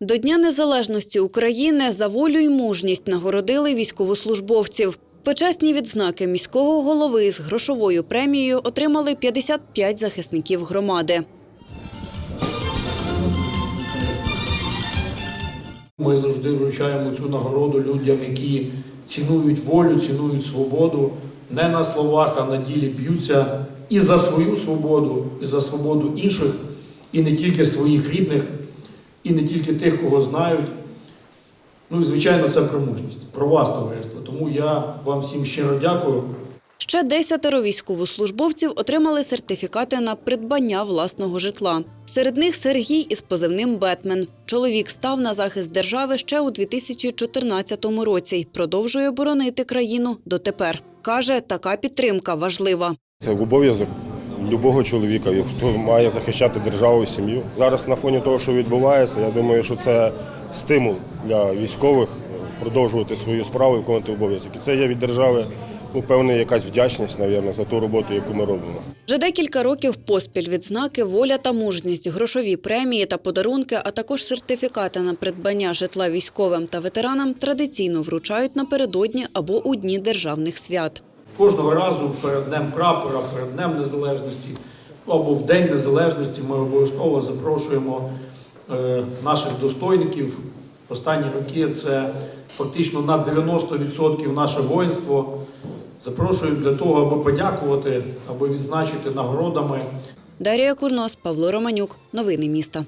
До Дня Незалежності України за волю й мужність нагородили військовослужбовців. Почесні відзнаки міського голови з грошовою премією отримали 55 захисників громади. Ми завжди вручаємо цю нагороду людям, які цінують волю, цінують свободу, не на словах, а на ділі б'ються і за свою свободу, і за свободу інших, і не тільки своїх рідних, і не тільки тих, кого знають. Ну і звичайно, це про мужність, про вас, товариство. Тому я вам всім щиро дякую. Ще десятеро військовослужбовців отримали сертифікати на придбання власного житла. Серед них Сергій із позивним Бетмен. Чоловік став на захист держави ще у 2014 році й продовжує боронити країну дотепер. Каже, така підтримка важлива. Це обов'язок любого чоловіка, хто має захищати державу і сім'ю. Зараз на фоні того, що відбувається, я думаю, що це стимул для військових продовжувати свою справу і виконувати обов'язок. І це є від держави ну, певна якась вдячність, мабуть, за ту роботу, яку ми робимо. Вже декілька років поспіль відзнаки воля та мужність, грошові премії та подарунки, а також сертифікати на придбання житла військовим та ветеранам традиційно вручають напередодні або у дні державних свят. Кожного разу перед Днем прапора, перед Днем Незалежності або в День Незалежності ми обов'язково запрошуємо е, наших достойників. Останні роки це фактично на 90% наше воїнство. Запрошуємо для того, аби подякувати, аби відзначити нагородами Дарія Курнос, Павло Романюк. Новини міста.